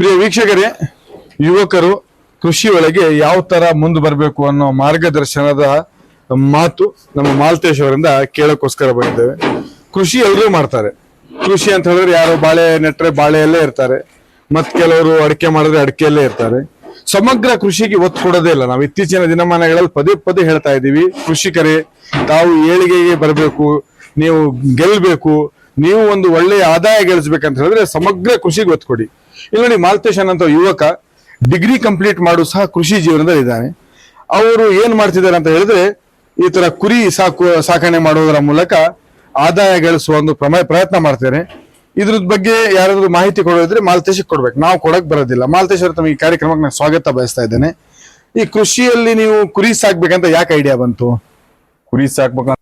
ಪ್ರಿಯ ವೀಕ್ಷಕರೇ, ಯುವಕರು ಕೃಷಿ ಒಳಗೆ ಯಾವ ತರ ಮುಂದೆ ಬರಬೇಕು ಅನ್ನೋ ಮಾರ್ಗದರ್ಶನದ ಮಾತು ನಮ್ಮ ಮಾಲ್ತೇಶ್ ಅವರಿಂದ ಕೇಳೋಕ್ಕೋಸ್ಕರ ಬಂದಿದ್ದೇವೆ. ಕೃಷಿ ಎಲ್ಲರೂ ಮಾಡ್ತಾರೆ. ಕೃಷಿ ಅಂತ ಹೇಳಿದ್ರೆ ಯಾರು ಬಾಳೆ ನೆಟ್ಟರೆ ಬಾಳೆಯಲ್ಲೇ ಇರ್ತಾರೆ. ಮತ್ ಕೆಲವರು ಅಡಿಕೆ ಮಾಡಿದ್ರೆ ಅಡಿಕೆಯಲ್ಲೇ ಇರ್ತಾರೆ. ಸಮಗ್ರ ಕೃಷಿಗೆ ಒತ್ತು ಕೊಡೋದೇ ಇಲ್ಲ. ನಾವು ಇತ್ತೀಚಿನ ದಿನಮಾನಗಳಲ್ಲಿ ಪದೇ ಪದೇ ಹೇಳ್ತಾ ಇದ್ದೀವಿ ಕೃಷಿಕರೇ ತಾವು ಏಳಿಗೆಗೆ ಬರಬೇಕು, ನೀವು ಗೆಲ್ಲಬೇಕು ನೀವು ಒಂದು ಒಳ್ಳೆಯ ಆದಾಯ ಗಳಿಸ್ಬೇಕಂತ ಹೇಳಿದ್ರೆ ಸಮಗ್ರ ಕೃಷಿಗೆ ಒತ್ತು ಕೊಡಿ. ಇಲ್ಲಿ ನೋಡಿ ಮಾಲ್ತೇಶನ್ ಅಂತ ಯುವಕ ಡಿಗ್ರಿ ಕಂಪ್ಲೀಟ್ ಮಾಡು ಸಹ ಕೃಷಿ ಜೀವನದಲ್ಲಿ ಇದ್ದಾನೆ. ಅವರು ಏನ್ ಮಾಡ್ತಿದ್ದಾರೆ ಅಂತ ಹೇಳಿದ್ರೆ ಈ ತರ ಕುರಿ ಸಾಕು, ಸಾಕಣೆ ಮಾಡುವುದರ ಮೂಲಕ ಆದಾಯ ಗಳಿಸುವ ಒಂದು ಪ್ರಮ, ಪ್ರಯತ್ನ ಮಾಡ್ತಾರೆ ಇದ್ರ ಬಗ್ಗೆ ಯಾರಾದ್ರೂ ಮಾಹಿತಿ ಕೊಡೋದಿದ್ರೆ ಮಾಲ್ತೇಶಕ್ಕೆ ಕೊಡ್ಬೇಕು. ನಾವು ಕೊಡಕ್ ಬರೋದಿಲ್ಲ. ಮಾಲ್ತೇಶ್ ತಮಗೆ ಈ ಕಾರ್ಯಕ್ರಮಕ್ಕೆ ನಾನು ಸ್ವಾಗತ ಬಯಸ್ತಾ ಇದ್ದೇನೆ. ಈ ಕೃಷಿಯಲ್ಲಿ ನೀವು ಕುರಿ ಸಾಕ್ಬೇಕಂತ ಯಾಕೆ ಐಡಿಯಾ ಬಂತು? ಕುರಿ ಸಾಕ್ಬೇಕು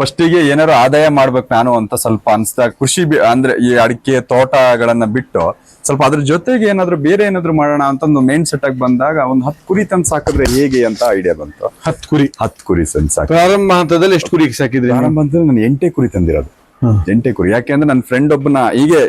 ಫಸ್ಟಿಗೆ ಏನಾರು ಆದಾಯ ಮಾಡ್ಬೇಕು ನಾನು ಅಂತ ಸ್ವಲ್ಪ ಅನ್ಸ್ದಾಗ ಕೃಷಿ ಅಂದ್ರೆ ಈ ಅಡಿಕೆ ತೋಟಗಳನ್ನ ಬಿಟ್ಟು ಸ್ವಲ್ಪ ಅದ್ರ ಜೊತೆಗೆ ಏನಾದ್ರು ಬೇರೆ ಏನಾದ್ರು ಮಾಡೋಣ ಅಂತ ಒಂದು ಮೇನ್ ಸೆಟ್ ಆಗಿ ಬಂದಾಗ ಒಂದು ಹತ್ತು ಕುರಿ ತಂದು ಸಾಕಿದ್ರೆ ಹೇಗೆ ಅಂತ ಐಡಿಯಾ ಬಂತು? ಹತ್ತು ಕುರಿ. ಹತ್ತು ಕುರಿ ತಂದು ಸಾಕಿ. ಪ್ರಾರಂಭ ಹಂತದಲ್ಲಿ ಎಷ್ಟು ಕುರಿ ಸಾಕಿದ್ರಿ? ಪ್ರಾರಂಭ ಅಂತಂದ್ರೆ ನಾನು ಎಂಟೇ ಕುರಿ ತಂದಿರೋದು. ಹ್ಮ್. ಕುರಿ. ಯಾಕೆಂದ್ರೆ ನನ್ನ ಫ್ರೆಂಡ್ ಒಬ್ಬನ ಹೀಗೆ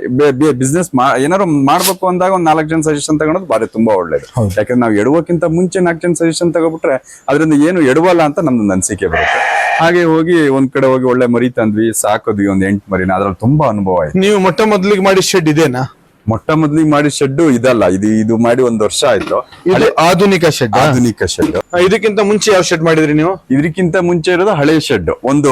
ಬಿಸ್ನೆಸ್ ಏನಾರು ಮಾಡ್ಬೇಕು ಅಂದಾಗ ಒಂದ್ ನಾಲ್ಕು ಜನ ಸಜೆಷನ್ ತಗೊಳೋದು ಬಾರಿ ತುಂಬಾ ಒಳ್ಳೇದು. ಯಾಕಂದ್ರೆ ನಾವು ಎಡುವಕ್ಕಿಂತ ಮುಂಚೆ ನಾಲ್ಕು ಜನ ಸಜೆಷನ್ ತಗೊಬಿಟ್ರೆ ಅದರಿಂದ ಏನು ಎಡವಲ್ಲ ಅಂತ ನಮ್ದು ಅನಿಸಿಕೆ ಬರುತ್ತೆ. ಹಾಗೆ ಹೋಗಿ ಒಂದ್ ಕಡೆ ಹೋಗಿ ಒಳ್ಳೆ ಮರಿ ತಂದ್ವಿ ಸಾಕದ್ವಿ ಒಂದ್ ಎಂಟು ಮರಿನ. ಅದ್ರಲ್ಲಿ ತುಂಬಾ ಅನುಭವ ಆಯ್ತು. ನೀವು ಮೊಟ್ಟ ಮೊದಲಿಗೆ ಮಾಡಿ ಶೆಡ್ ಇದೇನಾ? ಮೊಟ್ಟ ಮೊದಲಿಗೆ ಮಾಡಿ ಶೆಡ್ ಇದಲ್ಲ ಇದು ಇದು ಮಾಡಿ ಒಂದ್ ವರ್ಷ ಆಯ್ತು. ಇದು ಆಧುನಿಕ ಶೆಡ್ ಆಧುನಿಕ ಶೆಡ್ ಇದಕ್ಕಿಂತ ಮುಂಚೆ ಯಾವ ಶೆಡ್ ಮಾಡಿದ್ರಿ ನೀವು? ಇದಕ್ಕಿಂತ ಮುಂಚೆ ಇರೋದು ಹಳೆ ಶೆಡ್ ಒಂದು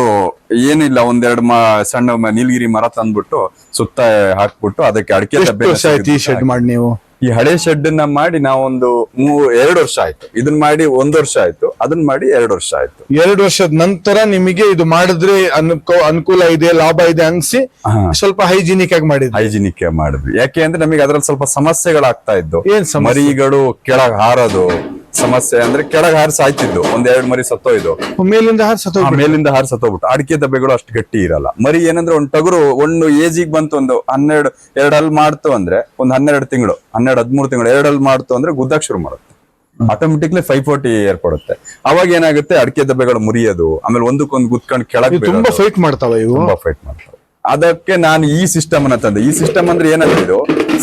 ಏನಿಲ್ಲ ಒಂದೆರಡು ಮ ಸಣ್ಣ ಮ- ನೀಲಗಿರಿ ಮರ ತಂದ್ಬಿಟ್ಟು ಸುತ್ತ ಹಾಕ್ಬಿಟ್ಟು ಅದಕ್ಕೆ ಅಡಿಕೆ ಎಷ್ಟು ಡಬ್ಬೆ ವರ್ಷ ಆಯ್ತು ಈ ಶೆಡ್ ಮಾಡಿ ನೀವು? ಈ ಹಳೆ ಶೆಡ್ನ ಮಾಡಿ ನಾವೊಂದು ಮೂ ಎರಡು ವರ್ಷ ಆಯ್ತು. ಇದನ್ನ ಮಾಡಿ ಒಂದ್ ವರ್ಷ ಆಯ್ತು. ಅದನ್ನ ಮಾಡಿ ಎರಡು ವರ್ಷ ಆಯ್ತು. ಎರಡು ವರ್ಷದ ನಂತರ ನಿಮಗೆ ಇದು ಮಾಡಿದ್ರೆ ಅನುಕೂ ಅನುಕೂಲ ಇದೆ ಲಾಭ ಇದೆ ಅನ್ಸಿ ಸ್ವಲ್ಪ ಹೈಜಿನಿಕ್ ಆಗಿ ಮಾಡಿದ್ವಿ ಹೈಜಿನಿಕ್ ಮಾಡಿದ್ವಿ. ಯಾಕೆ ಅಂದ್ರೆ ನಮಗೆ ಅದ್ರಲ್ಲಿ ಸ್ವಲ್ಪ ಸಮಸ್ಯೆಗಳಾಗ್ತಾ ಇದ್ದು. ಏನ್? ಮರಿಗಳು ಕೆಳಗ್ ಹಾರೋದು. ಸಮಸ್ಯೆ ಅಂದ್ರೆ ಕೆಳಗ್ ಹಾರಿ ಸಾಯ್ತಿದ್ದು ಒಂದ್ ಎರಡ್ ಮರಿ ಸತ್ತೋಯ್ದು ಮೇಲಿಂದ ಹಾರ್ ಸತ್ತೋ ಆ ಮೇಲಿಂದ ಹಾರಿ ಸತ್ತೋಗ್ಬಿಟ್ಟು ಅಡಿಕೆ ದಬ್ಬೆಗಳು ಅಷ್ಟು ಗಟ್ಟಿ ಇರಲ್ಲ. ಮರಿ ಏನಂದ್ರೆ ಒಂದ್ ಟಗರು ಒಂದು ಏಜಿಗೆ ಬಂತು ಒಂದು ಹನ್ನೆರಡು ಎರಡಲ್ಲಿ ಮಾಡ್ತು ಅಂದ್ರೆ ಒಂದ್ ಹನ್ನೆರಡು ತಿಂಗಳು ಹನ್ನೆರಡು ಹದಿಮೂರು ತಿಂಗಳು ಎರಡಲ್ಲಿ ಮಾಡ್ತು ಅಂದ್ರೆ ಗುದ್ದಕ್ ಶುರು ಮಾಡುತ್ತೆ. ಆಟೋಮೆಟಿಕ್ಲಿ ಫೈವ್ ಫೋರ್ಟಿ ಏರ್ಪಡುತ್ತೆ. ಅವಾಗ ಏನಾಗುತ್ತೆ? ಅಡಿಕೆ ದಬ್ಬೆಗಳು ಮುರಿಯೋದು. ಆಮೇಲೆ ಒಂದಕ್ಕೊಂದು ಗುದ್ಕೊಂಡು ಕೆಳಗೆ ತುಂಬಾ. ಫೈಟ್ ಮಾಡ್ತಾವ ಇವು. ತುಂಬಾ ಫೈಟ್ ಮಾಡ್ತಾರೆ ಅದಕ್ಕೆ ನಾನು ಈ ಸಿಸ್ಟಮ್ ಅನ್ನ ತಂದೆ. ಈ ಸಿಸ್ಟಮ್ ಅಂದ್ರೆ ಏನಂದ್ರೆ ಇದು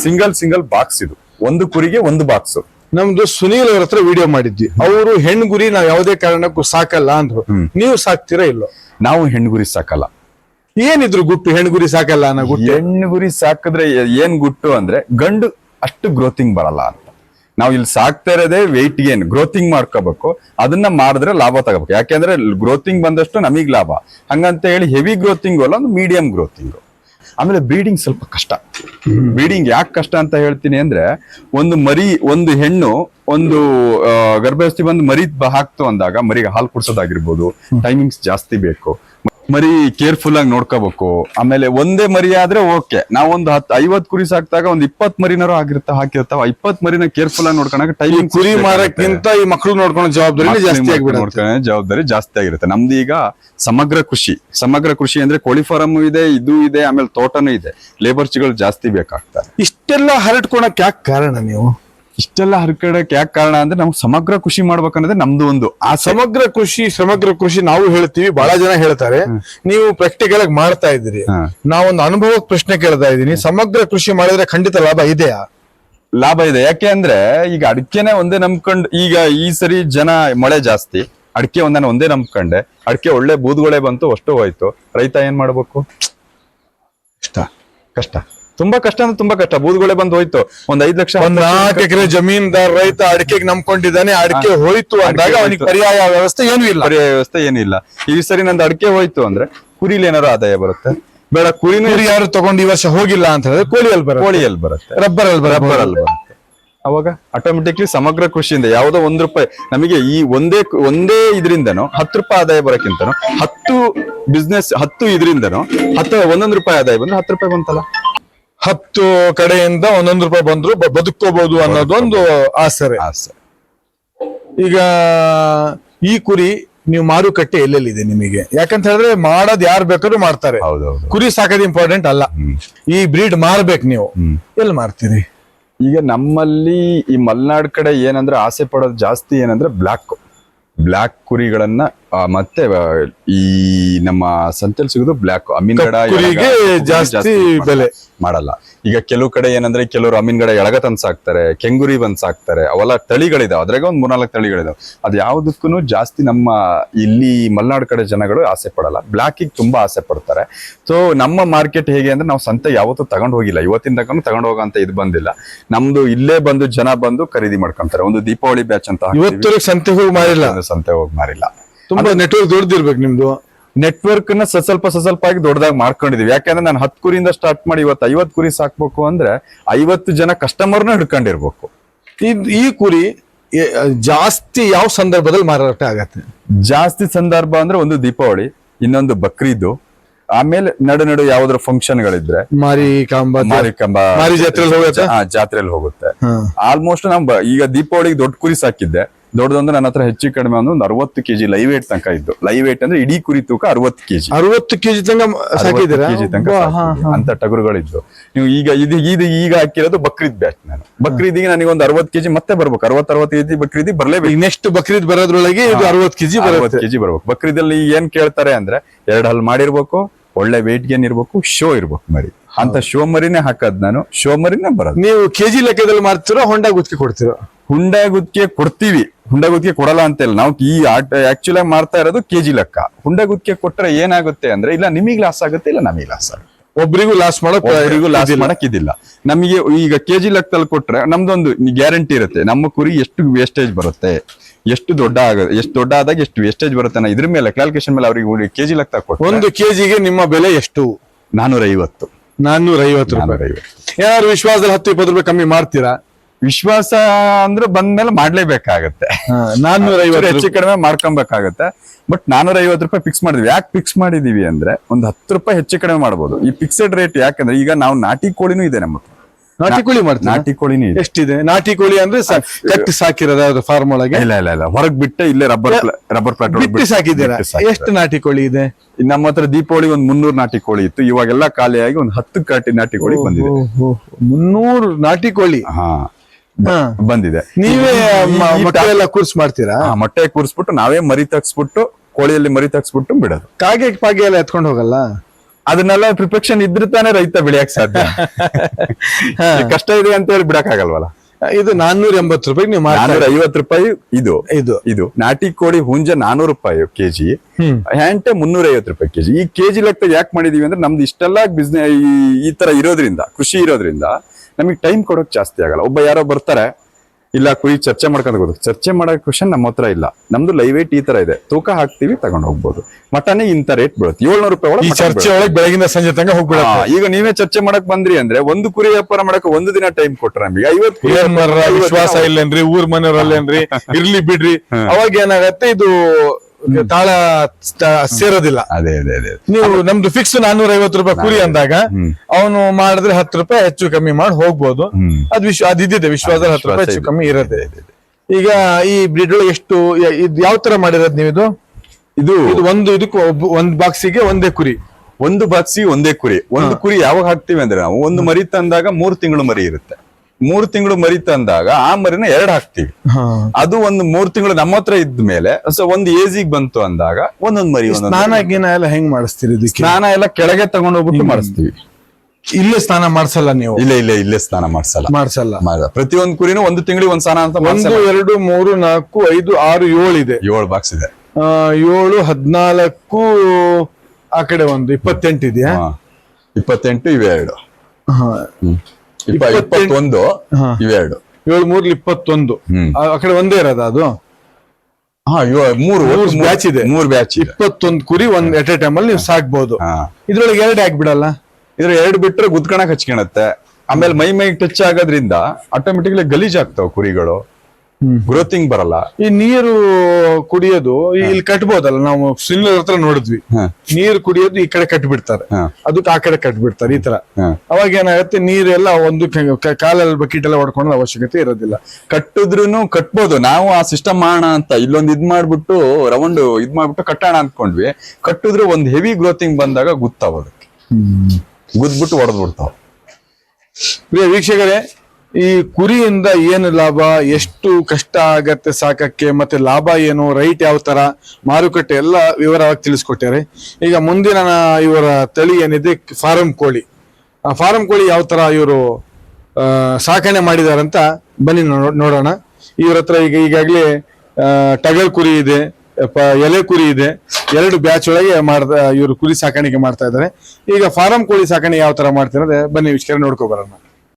ಸಿಂಗಲ್ ಸಿಂಗಲ್ ಬಾಕ್ಸ್ ಇದು. ಒಂದು ಕುರಿಗೆ ಒಂದು ಬಾಕ್ಸ್ ನಮ್ದು ಸುನೀಲ್ ಅವ್ರ ಹತ್ರ ವಿಡಿಯೋ ಮಾಡಿದ್ವಿ. ಅವರು ಹೆಣ್ಣು ಗುರಿ ನಾವ್ ಯಾವುದೇ ಕಾರಣಕ್ಕೂ ಸಾಕಲ್ಲ ಅಂದ್ರು. ನೀವು ಸಾಕ್ತೀರಾ ಇಲ್ಲೋ ನಾವು ಹೆಣ್ಗುರಿ ಸಾಕಲ್ಲ. ಏನಿದ್ರು ಗುಟ್ಟು ಹೆಣ್ಣು ಗುರಿ ಸಾಕಲ್ಲ ಅನ್ನೋ ಗುಟ್ಟು? ಹೆಣ್ಣು ಗುರಿ ಸಾಕಿದ್ರೆ ಏನ್ ಗುಟ್ಟು ಅಂದ್ರೆ ಗಂಡು ಅಷ್ಟು ಗ್ರೋತಿಂಗ್ ಬರಲ್ಲ ಅಂತ. ನಾವು ಇಲ್ಲಿ ಸಾಕ್ತಾ ಇರೋದೇ ವೆಯ್ಟ್ ಗೇನ್ ಗ್ರೋತಿಂಗ್ ಮಾಡ್ಕೋಬೇಕು. ಅದನ್ನ ಮಾಡಿದ್ರೆ ಲಾಭ ತಗೋಬೇಕು. ಯಾಕೆಂದ್ರೆ ಗ್ರೋತಿಂಗ್ ಬಂದಷ್ಟು ನಮಗ್ ಲಾಭ. ಹಂಗಂತ ಹೇಳಿ ಹೆವಿ ಗ್ರೋತಿಂಗ್ ಅಲ್ಲ ಒಂದು ಮೀಡಿಯಂ ಗ್ರೋತಿಂಗ್ ಆಮೇಲೆ ಬ್ರೀಡಿಂಗ್ ಸ್ವಲ್ಪ ಕಷ್ಟ. ಬ್ರೀಡಿಂಗ್ ಯಾಕೆ ಕಷ್ಟ ಅಂತ ಹೇಳ್ತೀನಿ ಅಂದ್ರೆ ಒಂದು ಮರಿ ಒಂದು ಹೆಣ್ಣು ಒಂದು ಗರ್ಭಸ್ಥಿ ಬಂದು ಮರಿ ಹಾಕ್ತು ಅಂದಾಗ ಮರಿಗೆ ಹಾಲು ಕುಡ್ಸೋದಾಗಿರ್ಬೋದು ಟೈಮಿಂಗ್ಸ್ ಜಾಸ್ತಿ ಬೇಕು. ಮರಿ ಕೇರ್ಫುಲ್ ಆಗಿ ನೋಡ್ಕೋಬೇಕು. ಆಮೇಲೆ ಒಂದೇ ಮರಿ ಆದ್ರೆ ಓಕೆ ನಾವೊಂದು ಹತ್ ಐವತ್ ಕುರಿ ಸಾಕ್ತಾಗ ಒಂದ್ ಇಪ್ಪತ್ ಮರಿನಾರು ಆಗಿರ್ತ ಹಾಕಿರ್ತಾವ. ಇಪ್ಪತ್ ಮರಿನ ಕೇರ್ಫುಲ್ ಆಗಿ ನೋಡ್ಕೊಂಡಾಗ ಟೈಮಿಂಗ್ ಕುರಿ ಮಾರಕ್ಕಿಂತ ಈ ಮಕ್ಕಳು ನೋಡ್ಕೊಂಡ ಜವಾಬ್ದಾರಿ ಜಾಸ್ತಿ ಜವಾಬ್ದಾರಿ ಜಾಸ್ತಿ ಆಗಿರುತ್ತೆ. ನಮ್ದು ಈಗ ಸಮಗ್ರ ಕೃಷಿ. ಸಮಗ್ರ ಕೃಷಿ ಅಂದ್ರೆ ಕೋಳಿ ಫಾರಂ ಇದೆ ಇದು ಇದೆ ಆಮೇಲೆ ತೋಟನೂ ಇದೆ. ಲೇಬರ್ಸ್ಗಳು ಜಾಸ್ತಿ ಬೇಕಾಗ್ತಾರೆ. ಇಷ್ಟೆಲ್ಲ ಹರಡ್ಕೊಳಕ್ ಯಾಕೆ ಕಾರಣ ನೀವು? ಇಷ್ಟೆಲ್ಲ ಹರ್ಕಡಕ್ಕೆ ಯಾಕೆ ಕಾರಣ ಅಂದ್ರೆ ನಮ್ಗೆ ಸಮಗ್ರ ಕೃಷಿ ಮಾಡ್ಬೇಕನ್ನೋದೇ ನಮ್ದು ಒಂದು ಆ ಸಮಗ್ರ ಕೃಷಿ ಸಮಗ್ರ ಕೃಷಿ ನಾವು ಹೇಳ್ತೀವಿ ಬಹಳ ಜನ ಹೇಳ್ತಾರೆ. ನೀವು ಪ್ರಾಕ್ಟಿಕಲ್ ಆಗಿ ಮಾಡ್ತಾ ಇದ್ದೀರಿ. ನಾವೊಂದು ಅನುಭವಕ್ಕೆ ಪ್ರಶ್ನೆ ಕೇಳ್ತಾ ಇದ್ದೀನಿ. ಸಮಗ್ರ ಕೃಷಿ ಮಾಡಿದ್ರೆ ಖಂಡಿತ ಲಾಭ ಇದೆಯಾ? ಲಾಭ ಇದೆ. ಯಾಕೆ ಅಂದ್ರೆ ಈಗ ಅಡಿಕೆನೆ ಒಂದೇ ನಂಬ್ಕೊಂಡು ಈಗ ಈ ಸರಿ ಜನ ಮಳೆ ಜಾಸ್ತಿ ಅಡಿಕೆ ಒಂದನ್ನ ಒಂದೇ ನಂಬ್ಕೊಂಡೆ. ಅಡಿಕೆ ಒಳ್ಳೆ ಬೂದ್ಗಳೇ ಬಂತು ಅಷ್ಟು ಹೋಯ್ತು. ರೈತ ಏನ್ ಮಾಡ್ಬೇಕು? ಇಷ್ಟ ಕಷ್ಟ. ತುಂಬಾ ಕಷ್ಟ ಅಂದ್ರೆ ತುಂಬಾ ಕಷ್ಟ. ಬೂದ್ಗಳೇ ಬಂದು ಹೋಯ್ತು. ಒಂದ್ ಐದ್ ಲಕ್ಷ ಒಂದ್ ನಾಲ್ಕು ಎಕರೆ ಜಮೀನ್ದಾರ್ ರೈತ ಅಡಿಕೆಗೆ ನಂಬ್ಕೊಂಡಿದ್ದಾನೆ ಅಡಿಕೆ ಹೋಯ್ತು ಅಂದಾಗ ಅವನಿಗೆ. ಪರ್ಯಾಯ ವ್ಯವಸ್ಥೆ ಏನೂ ಇಲ್ಲ. ಪರ್ಯಾಯ ವ್ಯವಸ್ಥೆ ಏನಿಲ್ಲ ಈ ಸರಿ ನಂದು ಅಡಿಕೆ ಹೋಯ್ತು ಅಂದ್ರೆ ಕುರಿಲಿ ಏನಾರು ಆದಾಯ ಬರುತ್ತೆ? ಬೇಡ ಕುರಿನೂ ಕುರಿ ಯಾರು ತಗೊಂಡು ಈ ವರ್ಷ ಹೋಗಿಲ್ಲ ಅಂತ ಹೇಳಿದ್ರೆ ಕೋಳಿಯಲ್ಲಿ ಬರ ಕೋಳಿಯಲ್ಲಿ ಬರುತ್ತೆ. ರಬ್ಬರ್ ಅಲ್ಲಿ ಬರ ರಬ್ಬರ್ ಅಲ್ಲಿ ಬರುತ್ತೆ. ಅವಾಗ ಆಟೋಮೆಟಿಕ್ಲಿ ಸಮಗ್ರ ಕೃಷಿಯಿಂದ ಯಾವುದೋ ಒಂದ್ ರೂಪಾಯಿ ನಮಗೆ ಈ ಒಂದೇ ಒಂದೇ ಇದರಿಂದನೋ ಹತ್ತು ರೂಪಾಯಿ ಆದಾಯ ಬರೋಕ್ಕಿಂತನೋ ಹತ್ತು ಬಿಸ್ನೆಸ್ ಹತ್ತು ಇದರಿಂದನೋ ಹತ್ತು ಒಂದೊಂದು ರೂಪಾಯಿ ಆದಾಯ ಬಂದ್ರೆ ಹತ್ತು ರೂಪಾಯಿ ಬಂತಲ್ಲ? ಹತ್ತು ಕಡೆಯಿಂದ ಒಂದೊಂದು ರೂಪಾಯಿ ಬಂದ್ರು ಬದುಕೋಬಹುದು ಅನ್ನೋದೊಂದು ಆಸರೆ. ಆಸೆ. ಈಗ ಈ ಕುರಿ ನೀವು ಮಾರುಕಟ್ಟೆ ಎಲ್ಲೆಲ್ಲಿದೆ ನಿಮಗೆ? ಯಾಕಂತ ಹೇಳಿದ್ರೆ ಮಾಡೋದ್ ಯಾರು ಬೇಕಾದ್ರೂ ಮಾಡ್ತಾರೆ. ಕುರಿ ಸಾಕೋದು ಇಂಪಾರ್ಟೆಂಟ್ ಅಲ್ಲ. ಈ ಬ್ರೀಡ್ ಮಾರ್ಬೇಕು ನೀವು. ಎಲ್ಲಿ ಮಾರ್ತೀರಿ? ಈಗ ನಮ್ಮಲ್ಲಿ ಈ ಮಲ್ನಾಡ್ ಕಡೆ ಏನಂದ್ರೆ ಆಸೆ ಪಡೋದು ಜಾಸ್ತಿ ಏನಂದ್ರೆ ಬ್ಲಾಕ್ ಬ್ಲಾಕ್ ಕುರಿಗಳನ್ನ ಮತ್ತೆ ಈ ನಮ್ಮ ಸಂತೆಲ್ ಸಿಗೋದು ಬ್ಲ್ಯಾಕ್ ಅಮೀನ್ಗಡ ಕುರಿಗೆ ಜಾಸ್ತಿ ಬೆಲೆ. ಮಾಡಲ್ಲ. ಈಗ ಕೆಲವು ಕಡೆ ಏನಂದ್ರೆ ಕೆಲವರು ಅಮೀನ್ಗಡ ಎಳಗ ತಂದು ಸಾಕ್ತಾರೆ ಕೆಂಗುರಿ ಬಂದು ಸಾಕ್ತಾರೆ ಅವೆಲ್ಲ ತಳಿಗಳಿದಾವೆ. ಅದ್ರಾಗ ಒಂದ್ ಮೂರ್ನಾಲ್ಕು ತಳಿಗಳಿದಾವೆ. ಅದು ಯಾವುದಕ್ಕೂ ಜಾಸ್ತಿ ನಮ್ಮ ಇಲ್ಲಿ ಮಲೆನಾಡು ಕಡೆ ಜನಗಳು ಆಸೆ ಪಡಲ್ಲ. ಬ್ಲ್ಯಾಕಿಗೆ ತುಂಬಾ ಆಸೆ ಪಡ್ತಾರೆ. ಸೊ ನಮ್ಮ ಮಾರ್ಕೆಟ್ ಹೇಗೆ ಅಂದ್ರೆ ನಾವು ಸಂತೆ ಯಾವತ್ತೂ ತಗೊಂಡು ಹೋಗಿಲ್ಲ. ಇವತ್ತಿನ ತಗೊಂಡು ತಗೊಂಡ್ ಹೋಗಂತ ಇದು ಬಂದಿಲ್ಲ. ನಮ್ದು ಇಲ್ಲೇ ಬಂದು ಜನ ಬಂದು ಖರೀದಿ ಮಾಡ್ಕೊಂತಾರೆ. ಒಂದು ದೀಪಾವಳಿ ಬ್ಯಾಚ್ ಅಂತ ಸಂತೆ ಹೋಗಿ ಮಾರಿಲ್ಲ. ಸಂತೆ ಹೋಗಿ ಮಾರಿಲ್ಲ. ತುಂಬಾ ನೆಟ್ವರ್ಕ್ ದೊಡ್ಡದಿರ್ಬೇಕು ನಿಮ್ದು. ನೆಟ್ವರ್ಕ್ನ ಸ್ವಲ್ಪ ಸ್ವಲ್ಪ ಆಗಿ ದೊಡ್ಡದಾಗಿ ಮಾಡ್ಕೊಂಡಿದೀವಿ. ಯಾಕಂದ್ರೆ ನಾನು ಹತ್ತು ಕುರಿಯಿಂದ ಸ್ಟಾರ್ಟ್ ಮಾಡಿ ಇವತ್ತು ಐವತ್ ಕುರಿ ಸಾಕ್ಬೇಕು ಅಂದ್ರೆ ಐವತ್ತು ಜನ ಕಸ್ಟಮರ್ನ ಹಿಡ್ಕೊಂಡಿರ್ಬೇಕು. ಈ ಕುರಿ ಜಾಸ್ತಿ ಯಾವ ಸಂದರ್ಭದಲ್ಲಿ ಮಾರಾಟ ಆಗತ್ತೆ? ಜಾಸ್ತಿ ಸಂದರ್ಭ ಅಂದ್ರೆ ಒಂದು ದೀಪಾವಳಿ ಇನ್ನೊಂದು ಬಕ್ರೀದು ಆಮೇಲೆ ನಡು ನಡು ಯಾವ್ದಾದ್ರು ಫಂಕ್ಷನ್ ಗಳಿದ್ರೆ ಮಾರಿ ಕಂಬ ಮಾರಿ ಕಂಬ ಮಾರಿ ಜಾತ್ರೆಯಲ್ಲಿ ಹೋಗುತ್ತೆ? ಜಾತ್ರೆಯಲ್ಲಿ ಹೋಗುತ್ತೆ. ಆಲ್ಮೋಸ್ಟ್ ನಮ್ ಈಗ ದೀಪಾವಳಿಗೆ ದೊಡ್ಡ ಕುರಿ ಸಾಕಿದ್ದೆ. ದೊಡ್ಡದೊಂದ್ರೆ ನನ್ನ ಹತ್ರ ಹೆಚ್ಚು ಕಡಿಮೆ ಅಂದ್ರೆ ಒಂದು ಅರವತ್ತು ಕೆಜಿ ಲೈವ್ ವೇಟ್ ತನಕ ಇದ್ದು. ಲೈವ್ ವೇಟ್ ಅಂದ್ರೆ ಇಡೀ ಕುರಿ ತೂಕ ಅರವತ್ತು ಕೆಜಿ. ಅರವತ್ತು ಕೆಜಿ ಕೆಜಿ ತನಕ. ಅಂತ ಟಗರುಗಳಿದ್ದು. ನೀವು ಈಗ ಇದು ಇದು ಈಗ ಹಾಕಿರೋದು ಬಕ್ರೀದ್ ಬ್ಯಾಚ್ ನಾನು. ಬಕ್ರೀದಿಗೆ ನನಗೆ ಒಂದು ಅರವತ್ತು ಕೆಜಿ ಮತ್ತೆ ಬರ್ಬೇಕು. ಅರವತ್ ಅರವತ್ತು ಕೆಜಿ ಬಕ್ರೀದಿ ಬರ್ಲೇಬೇಕು. ನೆಕ್ಸ್ಟ್ ಬಕ್ರೀದ್ ಬರೋದ್ರೊಳಗೆ ಇದು ಅರವತ್ತು ಕೆಜಿ ಅರವತ್ತು ಕೆಜಿ ಬರ್ಬೇಕು. ಬಕ್ರೀದಲ್ಲಿ ಏನ್ ಕೇಳ್ತಾರೆ ಅಂದ್ರೆ ಎರಡು ಹಲ್ ಮಾಡಿರ್ಬೇಕು ಒಳ್ಳೆ ವೇಟ್ ಗೇನ್ ಇರ್ಬೇಕು ಶೋ ಇರ್ಬೇಕು ಮರಿ. ಅಂತ ಶಿವಮರಿನೇ ಮರಿನೇ ಹಾಕದ್ ನಾನು. ಶಿವಮರಿನೇ ಮರಿನೇ ಬರೋದು. ನೀವು ಕೆಜಿ ಲೆಕ್ಕದಲ್ಲಿ ಮಾರ್ತೀರೋ ಹೊಂಡ ಗುತ್ತಿಗೆ ಕೊಡ್ತೀರೋ? ಹುಂಡ ಗುತ್ತಿಗೆ ಕೊಡ್ತೀವಿ. ಹುಂಡ ಗುತ್ತಿಗೆ ಕೊಡಲ್ಲ ಅಂತ ಇಲ್ಲ ನಾವು ಈ ಆಟ ಆಕ್ಚುಲಿ ಮಾಡ್ತಾ ಇರೋದು ಕೆಜಿ ಲೆಕ್ಕ. ಹುಂಡ ಗುತ್ತಿಗೆ ಕೊಟ್ರೆ ಏನಾಗುತ್ತೆ ಅಂದ್ರೆ ಇಲ್ಲ ನಿಮಗೆ ಲಾಸ್ ಆಗುತ್ತೆ ಇಲ್ಲ ನಮಗೆ ಲಾಸ್ ಆಗುತ್ತೆ. ಒಬ್ರಿಗೂ ಲಾಸ್ ಮಾಡಕ್ ಒಬ್ಬರಿಗೂ ಲಾಸ್ ಮಾಡಕ್ ಇದಿಲ್ಲ ನಮಗೆ ಈಗ ಕೆಜಿ ಲೆಕ್ಕದಲ್ಲಿ ಕೊಟ್ರೆ ನಮ್ದೊಂದು ಗ್ಯಾರಂಟಿ ಇರುತ್ತೆ. ನಮ್ಮ ಕುರಿ ಎಷ್ಟು ವೇಸ್ಟೇಜ್ ಬರುತ್ತೆ ಎಷ್ಟು ದೊಡ್ಡ ಆಗ ಎಷ್ಟು ದೊಡ್ಡ ಆದಾಗ ಎಷ್ಟು ವೇಸ್ಟೇಜ್ ಬರುತ್ತೆ ನಾ ಇದ್ರ ಮೇಲೆ ಕ್ಯಾಲ್ಕುಲೇಷನ್ ಮೇಲೆ ಅವರಿಗೆ ಕೆಜಿ ಲೆಕ್ಕ ಕೊಟ್ಟು ಒಂದು ಕೆಜಿಗೆ ನಿಮ್ಮ ಬೆಲೆ ಎಷ್ಟು? ನಾನೂರ ಐವತ್ತು ನಾನ್ನೂರ ಐವತ್ತು. ರೂಪಾಯಿ ಏನಾದ್ರು ವಿಶ್ವಾಸದಲ್ಲಿ ಹತ್ತು ಇಪ್ಪತ್ತು ರೂಪಾಯಿ ಕಮ್ಮಿ ಮಾಡ್ತೀರಾ? ವಿಶ್ವಾಸ ಅಂದ್ರೆ ಬಂದ್ಮೇಲೆ ಮಾಡ್ಲೇಬೇಕಾಗತ್ತೆ. ನಾನ್ನೂರ ಐವತ್ತು ಹೆಚ್ಚು ಕಡಿಮೆ ಮಾಡ್ಕೊಬೇಕಾಗತ್ತೆ. ಬಟ್ ನಾನೂರ ಐವತ್ತು ರೂಪಾಯಿ ಫಿಕ್ಸ್ ಮಾಡಿದ್ವಿ. ಯಾಕೆ ಫಿಕ್ಸ್ ಮಾಡಿದೀವಿ ಅಂದ್ರೆ ಒಂದು ಹತ್ತು ರೂಪಾಯಿ ಹೆಚ್ಚು ಕಡಿಮೆ ಮಾಡ್ಬೋದು. ಈ ಫಿಕ್ಸೆಡ್ ರೇಟ್ ಯಾಕಂದ್ರೆ ಈಗ ನಾವು ನಾಟಿ ಕೋಳಿನೂ ಇದೆ ನಮ್ಮ ಹತ್ರ. ನಾಟಿ ಕೋಳಿ ಮಾಡ್ತೀವಿ ನಾಟಿ ಕೋಳಿನೇ ಇದೆ ಎಷ್ಟಿದೆ? ನಾಟಿ ಕೋಳಿ ಅಂದ್ರೆ ಸ- ಕಟ್ಟಿ ಸಾಕಿರೋದು ಯಾವ್ದು ಫಾರ್ಮ್ ಒಳಗೆ ಇಲ್ಲ ಇಲ್ಲ ಇಲ್ಲ. ಹೊರಗ್ ಬಿಟ್ಟೆ ಇಲ್ಲೇ ರಬ್ಬರ್ ರಬ್ಬರ್ ಪ್ಲಾಟ್ ಬಿಟ್ಟು ಸಾಕಿದ್ದೀರಾ? ಎಷ್ಟು ನಾಟಿ ಕೋಳಿ ಇದೆ? ನಮ್ಮ ಹತ್ರ ದೀಪಾವಳಿ ಒಂದ್ ಮುನ್ನೂರು ನಾಟಿ ಕೋಳಿ ಇತ್ತು. ಇವಾಗೆಲ್ಲ ಖಾಲಿಯಾಗಿ ಒಂದ್ ಹತ್ತು ಕಾಟಿ ನಾಟಿ ಕೋಳಿ ಬಂದಿದೆ. ಮುನ್ನೂರು ನಾಟಿ ಕೋಳಿ? ಹಾ. ಹಾ. ಬಂದಿದೆ. ನೀವೇ ಮ- ಮೊಟ್ಟೆ ಎಲ್ಲ ಕೂರ್ಸ್ ಮಾಡ್ತೀರಾ? ಹಾ, ಮೊಟ್ಟೆ ಕೂರಿಸ್ಬಿಟ್ಟು ನಾವೇ ಮರಿ ತಗ್ಸ್ಬಿಟ್ಟು ಕೋಳಿಯಲ್ಲಿ ಮರಿ ತಗ್ಸ್ಬಿಟ್ಟು ಬಿಡೋದು. ಕಾಗೆ ಪಾಗೆ ಎಲ್ಲ ಎತ್ಕೊಂಡು ಹೋಗಲ್ಲ? ಅದನ್ನೆಲ್ಲ ಪ್ರಿಪೆಕ್ಷನ್ ಇದ್ರೆ ತಾನೇ ರೈತ ಬೆಳೆಯಕ್ ಸಾಧ್ಯ. ಕಷ್ಟ ಇದೆ ಅಂತ ಹೇಳಿ ಬಿಡಕ್ ಆಗಲ್ವಲ್ಲ ಇದು ನಾನ್ನೂರ ಎಂಬತ್ತು ರೂಪಾಯಿ ನೀವು ನಾನ್ನೂರ ನಾನೂರ ಐವತ್ತು ರೂಪಾಯಿ ಇದು. ಇದು. ಇದು. ನಾಟಿ ಕೋಳಿ ಹುಂಜ ನಾನೂರು ರೂಪಾಯಿ ಕೆಜಿ. ಜಿ ಹ್ಯಾಂಟೆ ಮುನ್ನೂರ ಐವತ್ತು ರೂಪಾಯಿ ಕೆಜಿ. ಈ ಕೆಜಿ ಲೆಕ್ಕ ಯಾಕೆ ಮಾಡಿದೀವಿ ಅಂದ್ರೆ ನಮ್ದು ಇಷ್ಟೆಲ್ಲ ಬಿಸ್ನೆಸ್ ಈ ತರ ಇರೋದ್ರಿಂದ ಕೃಷಿ ಇರೋದ್ರಿಂದ ನಮಗೆ ಟೈಮ್ ಕೊಡೋಕ್ ಜಾಸ್ತಿ ಆಗಲ್ಲ. ಒಬ್ಬ ಯಾರೋ ಬರ್ತಾರೆ ಇಲ್ಲ ಕುರಿ ಚರ್ಚೆ ಮಾಡ್ಕೊಂಡು ಹೋಗೋದು. ಚರ್ಚೆ ಮಾಡೋ ಕ್ವಶನ್ ನಮ್ಮ ಹತ್ರ ಇಲ್ಲ. ನಮ್ದು ಲೈವ್ ವೇಟ್ ಈ ತರ ಇದೆ. ತೂಕ ಹಾಕ್ತಿವಿ ತಗೊಂಡ್ ಹೋಗ್ಬೋದು. ಮಟನೇ ಇಂತ ರೇಟ್ ಬೀಳುತ್ತೆ. ಏಳ್ನೂರು ರೂಪಾಯಿ ಒಳಗೆ ಚರ್ಚೆ ಒಳಗೆ ಬೆಳಗಿನ ಸಂಜೆ ತನಕ ಹೋಗ್ಬಿಡ ಈಗ ನೀವೇ ಚರ್ಚೆ ಮಾಡಕ್ ಬಂದ್ರಿ ಅಂದ್ರೆ ಒಂದು ಕುರಿ ವ್ಯಾಪಾರ ಮಾಡಕ್ ಒಂದು ದಿನ ಟೈಮ್ ಕೊಟ್ರ ನಮಗೆ ಐವತ್ತು ವಿಶ್ವಾಸ ಇಲ್ಲೇನ್ರಿ ಊರ್ ಮನೆಯವ್ರಲ್ಲೇನ್ರಿ ಇರ್ಲಿ ಬಿಡ್ರಿ. ಅವಾಗ ಏನಾಗತ್ತೆ ಇದು ತಾಳ ಸೇರೋದಿಲ್ಲ. ಅದೇ ಅದೇ ಅದೇ. ನೀವು ನಮ್ದು ಫಿಕ್ಸ್ ನಾನೂರ ಐವತ್ತು ರೂಪಾಯಿ ಕುರಿ ಅಂದಾಗ ಅವನು ಮಾಡಿದ್ರೆ ಹತ್ತು ರೂಪಾಯಿ ಹೆಚ್ಚು ಕಮ್ಮಿ ಮಾಡಿ ಹೋಗ್ಬೋದು. ಅದ್ ಅದು ವಿಶ್ವ ಅದಿದ್ದಿದೆ ವಿಶ್ವಾಸ ಹತ್ತು ರೂಪಾಯಿ ಹೆಚ್ಚು ಕಮ್ಮಿ ಇರುತ್ತೆ. ಈಗ ಈ ಬ್ರೀಡ್ ಒಳಗೆ ಎಷ್ಟು ಇದು ಯಾವ ತರ ಮಾಡಿರೋದು ನೀವು ಇದು? ಇದು ಒಂದು ಇದಕ್ಕೆ ಒಂದ್ ಬಾಕ್ಸಿಗೆ ಒಂದೇ ಕುರಿ. ಒಂದು ಬಾಕ್ಸಿಗೆ ಒಂದೇ ಕುರಿ. ಒಂದು ಕುರಿ ಯಾವಾಗ ಹಾಕ್ತೀವಿ ಅಂದ್ರೆ ನಾವು ಒಂದು ಮರಿ ತಂದಾಗ ಮೂರ್ ತಿಂಗಳು ಮರಿ ಇರುತ್ತೆ. ಮೂರ್ ತಿಂಗಳು ಮರಿ ತಂದಾಗ ಆ ಮರಿನ ಎರಡ್ ಹಾಕ್ತಿವಿ. ಅದು ಒಂದು ಮೂರ್ ತಿಂಗಳು ನಮ್ಮ ಹತ್ರ ಇದ್ದ ಮೇಲೆ ಸೊ ಒಂದು ಏಜಿಗೆ ಬಂತು ಅಂದಾಗ ಒಂದೊಂದ್ ಮರಿ ಸ್ನಾನ ಗೀನ ಎಲ್ಲ ಹೆಂಗ್ ಮಾಡಿಸ್ತೀರಿ ಸ್ನಾನ ಎಲ್ಲ ಕೆಳಗೆ ತಗೊಂಡ್ ಹೋಗ್ಬಿಟ್ಟು ಮಾಡಿಸ್ತೀವಿ. ಇಲ್ಲೇ ಸ್ನಾನ ಮಾಡ್ಸಲ್ಲ ನೀವು? ಇಲ್ಲ ಇಲ್ಲ ಇಲ್ಲೇ ಸ್ನಾನ ಮಾಡ್ಸಲ್ಲ. ಮಾಡ್ಸಲ್ಲ. ಮಾಡ- ಪ್ರತಿಯೊಂದು ಕುರಿನೂ ಒಂದು ತಿಂಗಳಿಗೆ ಒಂದ್ ಸ್ನಾನ ಅಂತ ಒಂದು. ಎರಡು ಮೂರು ನಾಲ್ಕು ಐದು ಆರು ಏಳು ಇದೆ. ಏಳು ಬಾಕ್ಸ್ ಇದೆ. ಆ, ಏಳು ಹದಿನಾಲ್ಕು ಆ ಕಡೆ ಒಂದು ಇಪ್ಪತ್ತೆಂಟು ಇದೆಯಾ. ಇಪ್ಪತ್ತೆಂಟು ಇವೆರಡು. ಹಾ. ಇಪ್ಪತ್ತೊಂದು. ಇವೆರಡು. ಏಳು ಮೂರ್ಲಿ ಇಪ್ಪತ್ತೊಂದು. ಆ ಕಡೆ ಒಂದೇ ಇರೋದ ಅದು? ಹಾ ಮೂರು ಬ್ಯಾಚ್ ಇದೆ. ಮೂರು ಬ್ಯಾಚ್ ಇಪ್ಪತ್ತೊಂದು ಕುರಿ ಒಂದ್ ಎಟ್ ಎ ಟೈಮ್ ಅಲ್ಲಿ ನೀವು ಸಾಕ್ಬಹುದು ಇದ್ರೊಳಗೆ ಎರಡು ಹಾಕ್ಬಿಡಲ್ಲ? ಇದ್ರ ಎರಡು ಬಿಟ್ರೆ ಗುದ್ಕಣಕ್ ಹಚ್ಕೊಳತ್ತೆ ಆಮೇಲೆ ಮೈ ಮೈ ಟಚ್ ಆಗೋದ್ರಿಂದ ಆಟೋಮೆಟಿಕ್ಲಿ ಗಲೀಜ್ ಆಗ್ತಾವ ಕುರಿಗಳು. ಗ್ರೋತಿಂಗ್ ಬರಲ್ಲ. ಈ ನೀರು ಕುಡಿಯೋದು ಇಲ್ಲಿ ಕಟ್ಬೋದಲ್ಲ ನಾವು ಸಿಲಿಂಡರ್ ಹತ್ರ ನೋಡಿದ್ವಿ. ನೀರು ಕುಡಿಯೋದು ಈ ಕಡೆ ಕಟ್ಬಿಡ್ತಾರೆ. ಅದಕ್ಕೆ ಆ ಕಡೆ ಕಟ್ಬಿಡ್ತಾರೆ ಈ ತರ. ಅವಾಗ ಏನಾಗುತ್ತೆ ನೀರೆಲ್ಲ ಒಂದು ಕಾಲಲ್ಲಿ ಬಕೆಟ್ ಎಲ್ಲ ಹೊಡ್ಕೊಳ್ಳೋ ಅವಶ್ಯಕತೆ ಇರೋದಿಲ್ಲ. ಕಟ್ಟಿದ್ರು ಕಟ್ಬೋದು. ನಾವು ಆ ಸಿಸ್ಟಮ್ ಮಾಡೋಣ ಅಂತ ಇಲ್ಲೊಂದು ಇದ್ ಮಾಡ್ಬಿಟ್ಟು ರೌಂಡ್ ಇದ್ ಮಾಡ್ಬಿಟ್ಟು ಕಟ್ಟೋಣ ಅನ್ಕೊಂಡ್ವಿ. ಕಟ್ಟಿದ್ರು ಒಂದ್ ಹೆವಿ ಗ್ರೋತಿಂಗ್ ಬಂದಾಗ ಗುತ್ತಾವ ಅದಕ್ಕೆ. ಗುದ್ಬಿಟ್ಟು ಹೊಡೆದ್ಬಿಡ್ತಾವ ವೀಕ್ಷಕರೇ ಈ ಕುರಿಯಿಂದ ಏನು ಲಾಭ ಎಷ್ಟು ಎಷ್ಟು ಕಷ್ಟ ಆಗತ್ತೆ ಸಾಕಕ್ಕೆ, ಮತ್ತೆ ಲಾಭ ಏನು ರೈಟ್ ಯಾವ ತರ, ಮಾರುಕಟ್ಟೆ ಎಲ್ಲ ವಿವರವಾಗಿ ತಿಳಿಸ್ಕೊಟ್ಟಾರೆ ಈಗ ಮುಂದಿನ ಇವರ ತಳಿ ಏನಿದೆ, ಫಾರಂ ಕೋಳಿ. ಆ ಫಾರಂ ಕೋಳಿ ಯಾವ ತರ ಇವರು ಸಾಕಣೆ ಅಂತ ಬನ್ನಿ ನೋಡೋಣ. ಇವ್ರ ಹತ್ರ ಈಗ ಈಗಾಗಲೇ ಟಗಲ್ ಕುರಿ ಇದೆ ಎಲೆ ಕುರಿ ಇದೆ, ಎರಡು ಬ್ಯಾಚ್ ಒಳಗೆ ಮಾಡ್ತಾ ಇವರು ಕುರಿ ಸಾಕಾಣಿಕೆ ಮಾಡ್ತಾ ಇದ್ದಾರೆ ಈಗ ಫಾರಂ ಕೋಳಿ ಸಾಕಾಣೆ ಯಾವ ತರ ಮಾಡ್ತಾರೆ ಬನ್ನಿ ವಿಚಾರ ನೋಡ್ಕೊ ಬರೋಣ.